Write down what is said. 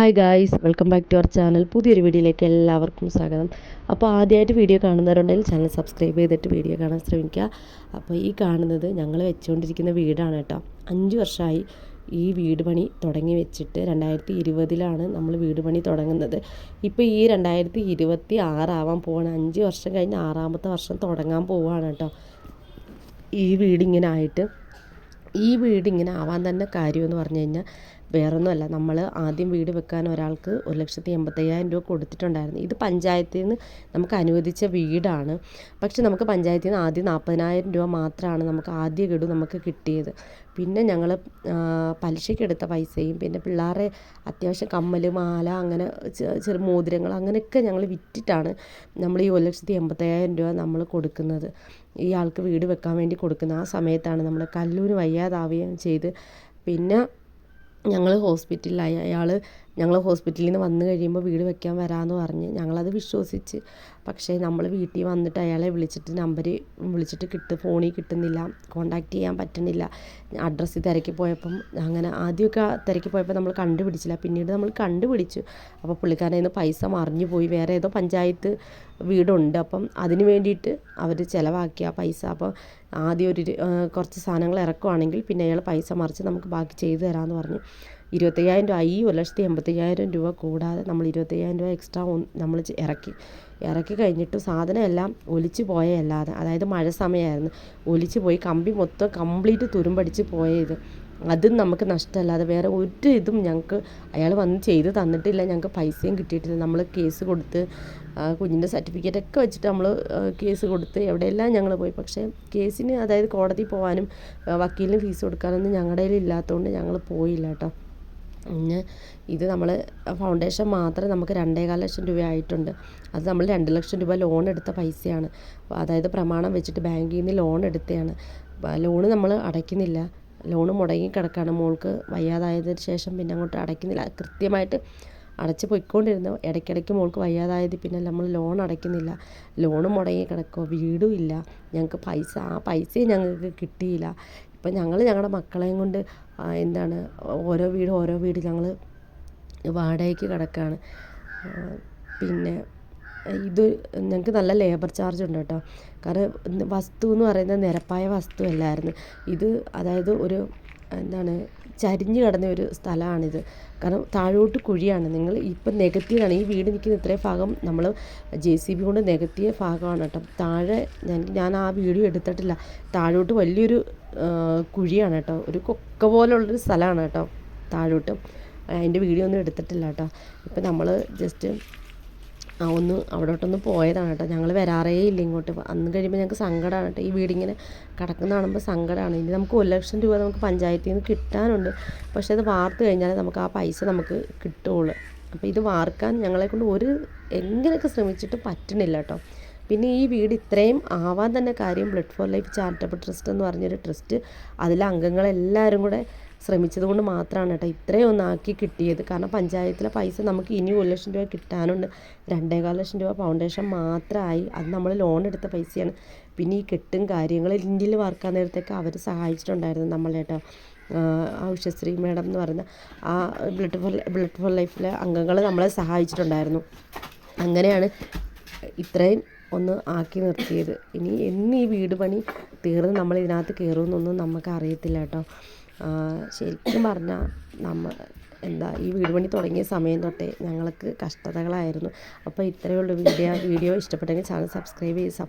Hi guys welcome back to our channel പുതിയൊരു വീഡിയോയിലേക്ക് എല്ലാവർക്കും സ്വാഗതം. അപ്പോൾ ആദ്യമായിട്ട് വീഡിയോ കാണുന്നവരുണ്ടെങ്കിൽ ചാനൽ സബ്സ്ക്രൈബ് ചെയ്തിട്ട് വീഡിയോ കാണാൻ ശ്രമിക്കുക. അപ്പോൾ ഈ കാണുന്നത് ഞങ്ങൾ വെച്ചുകൊണ്ടിരിക്കുന്ന വീടാണ് കേട്ടോ. അഞ്ച് വർഷമായി ഈ വീട് പണി തുടങ്ങി വെച്ചിട്ട് രണ്ടായിരത്തി ഇരുപതിലാണ് നമ്മൾ വീട് പണി തുടങ്ങുന്നത്. ഇപ്പോൾ ഈ രണ്ടായിരത്തി ഇരുപത്തി ആറാവാൻ പോവാണ്. അഞ്ച് വർഷം കഴിഞ്ഞ് ആറാമത്തെ വർഷം തുടങ്ങാൻ പോവുകയാണ് കേട്ടോ. ഈ വീടിങ്ങനെ ആയിട്ട് ഈ വീടിങ്ങനെ ആവാൻ തന്നെ കാര്യമെന്ന് പറഞ്ഞു കഴിഞ്ഞാൽ വേറൊന്നുമല്ല. നമ്മൾ ആദ്യം വീട് വെക്കാൻ ഒരാൾക്ക് ഒരു ലക്ഷത്തി എൺപത്തയ്യായിരം രൂപ കൊടുത്തിട്ടുണ്ടായിരുന്നു. ഇത് പഞ്ചായത്തിൽ നിന്ന് നമുക്ക് അനുവദിച്ച വീടാണ്. പക്ഷെ നമുക്ക് പഞ്ചായത്തിൽ നിന്ന് ആദ്യം നാൽപ്പതിനായിരം രൂപ മാത്രമാണ് നമുക്ക് ആദ്യ ഗഡു നമുക്ക് കിട്ടിയത്. പിന്നെ ഞങ്ങൾ പലിശയ്ക്ക് എടുത്ത പൈസയും പിന്നെ പിള്ളേരെ അത്യാവശ്യം കമ്മൽ മാല അങ്ങനെ ചെറു മോതിരങ്ങൾ അങ്ങനെയൊക്കെ ഞങ്ങൾ വിറ്റിട്ടാണ് നമ്മൾ ഈ ഒരു ലക്ഷത്തി എൺപത്തയ്യായിരം രൂപ നമ്മൾ കൊടുക്കുന്നത്. ഈ ആൾക്ക് വീട് വെക്കാൻ വേണ്ടി കൊടുക്കുന്ന ആ സമയത്താണ് നമ്മൾ കല്ലൂര് വയ്യാതാവുകയും ചെയ്ത്. പിന്നെ ഞങ്ങൾ ഹോസ്പിറ്റലിലായി. അയാൾ ഞങ്ങൾ ഹോസ്പിറ്റലിൽ നിന്ന് വന്നു കഴിയുമ്പോൾ വീട് വെക്കാൻ വരാമെന്ന് പറഞ്ഞ് ഞങ്ങളത് വിശ്വസിച്ച്. പക്ഷേ നമ്മൾ വീട്ടിൽ വന്നിട്ട് അയാളെ വിളിച്ചിട്ട് നമ്പർ വിളിച്ചിട്ട് കിട്ട് ഫോണിൽ കിട്ടുന്നില്ല കോണ്ടാക്ട് ചെയ്യാൻ പറ്റുന്നില്ല അഡ്രസ്സ് തിരക്കി പോയപ്പം അങ്ങനെ ആദ്യമൊക്കെ തിരക്കി പോയപ്പോൾ നമ്മൾ കണ്ടുപിടിച്ചില്ല. പിന്നീട് നമ്മൾ കണ്ടുപിടിച്ചു. അപ്പോൾ പുള്ളിക്കാരൻ നിന്ന് പൈസ മറിഞ്ഞു പോയി. വേറെ ഏതോ പഞ്ചായത്ത് വീടുണ്ട്. അപ്പം അതിന് വേണ്ടിയിട്ട് അവർ ചിലവാക്കിയ പൈസ. അപ്പോൾ ആദ്യം ഒരു കുറച്ച് സാധനങ്ങൾ ഇറക്കുവാണെങ്കിൽ പിന്നെ അയാൾ പൈസ മറിച്ച് നമുക്ക് ബാക്കി ചെയ്തു തരാമെന്ന് പറഞ്ഞു. ഇരുപത്തയ്യായിരം രൂപ ഈ ഒരു ലക്ഷത്തി എൺപത്തയ്യായിരം രൂപ കൂടാതെ നമ്മൾ ഇരുപത്തയ്യായിരം രൂപ എക്സ്ട്രാ നമ്മൾ ഇറക്കി. ഇറക്കി കഴിഞ്ഞിട്ട് സാധനം എല്ലാം ഒലിച്ച് പോയല്ലാതെ അതായത് മഴ സമയമായിരുന്നു ഒലിച്ച് പോയി കമ്പി മൊത്തം കംപ്ലീറ്റ് തുരുമ്പടിച്ച് പോയത്. അതും നമുക്ക് നഷ്ടമല്ലാതെ വേറെ ഒരു ഇതും ഞങ്ങൾക്ക് അയാൾ വന്ന് ചെയ്ത് തന്നിട്ടില്ല ഞങ്ങൾക്ക് പൈസയും കിട്ടിയിട്ടില്ല. നമ്മൾ കേസ് കൊടുത്ത് കുഞ്ഞിന്റെ സർട്ടിഫിക്കറ്റ് ഒക്കെ വെച്ചിട്ട് നമ്മൾ കേസ് കൊടുത്ത് എവിടെയെല്ലാം ഞങ്ങൾ പോയി. പക്ഷേ കേസിന് അതായത് കോടതി പോകാനും വക്കീലിന് ഫീസ് കൊടുക്കാനൊന്നും ഞങ്ങളുടെ കയ്യിൽ ഇല്ലാത്തതുകൊണ്ട് ഞങ്ങൾ പോയില്ല കേട്ടോ. ഇത് നമ്മൾ ഫൗണ്ടേഷൻ മാത്രം നമുക്ക് രണ്ടേകാൽ ലക്ഷം രൂപ ആയിട്ടുണ്ട്. അത് നമ്മൾ രണ്ട് ലക്ഷം രൂപ ലോൺ എടുത്ത പൈസയാണ്. അതായത് പ്രമാണം വെച്ചിട്ട് ബാങ്കിൽ നിന്ന് ലോൺ എടുത്തതാണ് ലോണ് നമ്മൾ അടയ്ക്കുന്നില്ല. ലോണ് മുടങ്ങി കിടക്കുകയാണ് മോൾക്ക് വയ്യാതായതിന് ശേഷം പിന്നെ അങ്ങോട്ട് അടയ്ക്കുന്നില്ല. കൃത്യമായിട്ട് അടച്ച് പൊയ്ക്കൊണ്ടിരുന്നു. ഇടയ്ക്കിടയ്ക്ക് മോൾക്ക് വയ്യാതായത്. പിന്നെ നമ്മൾ ലോൺ അടയ്ക്കുന്നില്ല. ലോണ് മുടങ്ങി കിടക്കുക വീടും ഇല്ല. ഞങ്ങൾക്ക് പൈസ ആ പൈസയും ഞങ്ങൾക്ക് കിട്ടിയില്ല. ഇപ്പം ഞങ്ങൾ ഞങ്ങളുടെ മക്കളെയും കൊണ്ട് എന്താണ് ഓരോ വീടും ഓരോ വീട് ഞങ്ങൾ വാടകയ്ക്ക് കിടക്കുകയാണ് പിന്നെ ഇത് ഞങ്ങൾക്ക് നല്ല ലേബർ ചാർജ് ഉണ്ട് കേട്ടോ. കാരണം വസ്തു എന്ന് പറയുന്നത് നിരപ്പായ വസ്തു അല്ലായിരുന്നു. ഇത് അതായത് ഒരു എന്താണ് ചരിഞ്ഞ് കിടന്ന ഒരു സ്ഥലമാണിത്. കാരണം താഴോട്ട് കുഴിയാണ്. നിങ്ങൾ ഇപ്പം നികത്തിയതാണ്. ഈ വീട് നിൽക്കുന്ന ഇത്രയും ഭാഗം നമ്മൾ ജെ സി ബി കൊണ്ട് നികത്തിയ ഭാഗമാണ് കേട്ടോ. താഴെ ഞാൻ ഞാൻ ആ വീഡിയോ എടുത്തിട്ടില്ല. താഴോട്ട് വലിയൊരു കുഴിയാണ് കേട്ടോ. ഒരു കൊക്ക പോലുള്ളൊരു സ്ഥലമാണ് കേട്ടോ താഴോട്ട്. അതിന്റെ വീഡിയോ ഒന്നും എടുത്തിട്ടില്ല കേട്ടോ. ഇപ്പം നമ്മൾ ജസ്റ്റ് ഒന്ന് അവിടോട്ടൊന്ന് പോയതാണ് കേട്ടോ. ഞങ്ങൾ വരാറേ ഇല്ല ഇങ്ങോട്ട്. അന്ന് കഴിയുമ്പോൾ ഞങ്ങൾക്ക് സങ്കടമാണ് കേട്ടോ. ഈ വീടിങ്ങനെ കിടക്കുന്ന കാണുമ്പോൾ സങ്കടമാണ് ഇനി നമുക്ക് ഒരു ലക്ഷം രൂപ നമുക്ക് പഞ്ചായത്തിൽ നിന്ന് കിട്ടാനുണ്ട്. പക്ഷേ അത് വാർത്ത് കഴിഞ്ഞാൽ നമുക്ക് ആ പൈസ നമുക്ക് കിട്ടുകയുള്ളൂ അപ്പോൾ ഇത് വാർക്കാൻ ഞങ്ങളെ കൊണ്ട് ഒരു എങ്ങനെയൊക്കെ ശ്രമിച്ചിട്ട് പറ്റണില്ല കേട്ടോ. പിന്നെ ഈ വീട് ഇത്രയും ആവാൻ തന്നെ കാര്യം blood for life charitable trust എന്ന് പറഞ്ഞൊരു ട്രസ്റ്റ്. അതിലെ അംഗങ്ങളെല്ലാവരും കൂടെ ശ്രമിച്ചത് കൊണ്ട് മാത്രമാണ് കേട്ടോ ഇത്രയും ഒന്നാക്കി കിട്ടിയത്. കാരണം പഞ്ചായത്തിലെ പൈസ നമുക്ക് ഇനി ഒരു ലക്ഷം രൂപ കിട്ടാനുണ്ട്. രണ്ടേകാൽ ലക്ഷം രൂപ ഫൗണ്ടേഷൻ മാത്രമായി അത് നമ്മൾ ലോൺ എടുത്ത പൈസയാണ്. പിന്നെ ഈ കെട്ടും കാര്യങ്ങൾ ഇന്ത്യയിൽ വർക്കാൻ നേരത്തേക്ക് അവർ സഹായിച്ചിട്ടുണ്ടായിരുന്നു നമ്മളെ കേട്ടോ. ഉഷശ്രീ മാഡം എന്ന് പറയുന്ന ആ ബ്ലഡ് ഫോർ ബ്ലഡ് ഫോർ ലൈഫിലെ അംഗങ്ങൾ നമ്മളെ സഹായിച്ചിട്ടുണ്ടായിരുന്നു. അങ്ങനെയാണ് ഇത്രയും ഒന്ന് ആക്കി നിർത്തിയത്. ഇനി എന്നീ വീട് പണി തീർന്ന് നമ്മൾ ഇതിനകത്ത് കയറുമെന്നൊന്നും നമുക്ക് അറിയത്തില്ല കേട്ടോ. ശരിക്കും പറഞ്ഞാൽ നമ്മൾ എന്താ ഈ വീട് പണി തുടങ്ങിയ സമയം തൊട്ടേ ഞങ്ങൾക്ക് കഷ്ടതകളായിരുന്നു. അപ്പോൾ ഇത്രയേ ഉള്ളൂ വീഡിയോ. വീഡിയോ ഇഷ്ടപ്പെട്ടെങ്കിൽ ചാനൽ സബ്സ്ക്രൈബ് ചെയ്ത് സപ്പോർട്ട്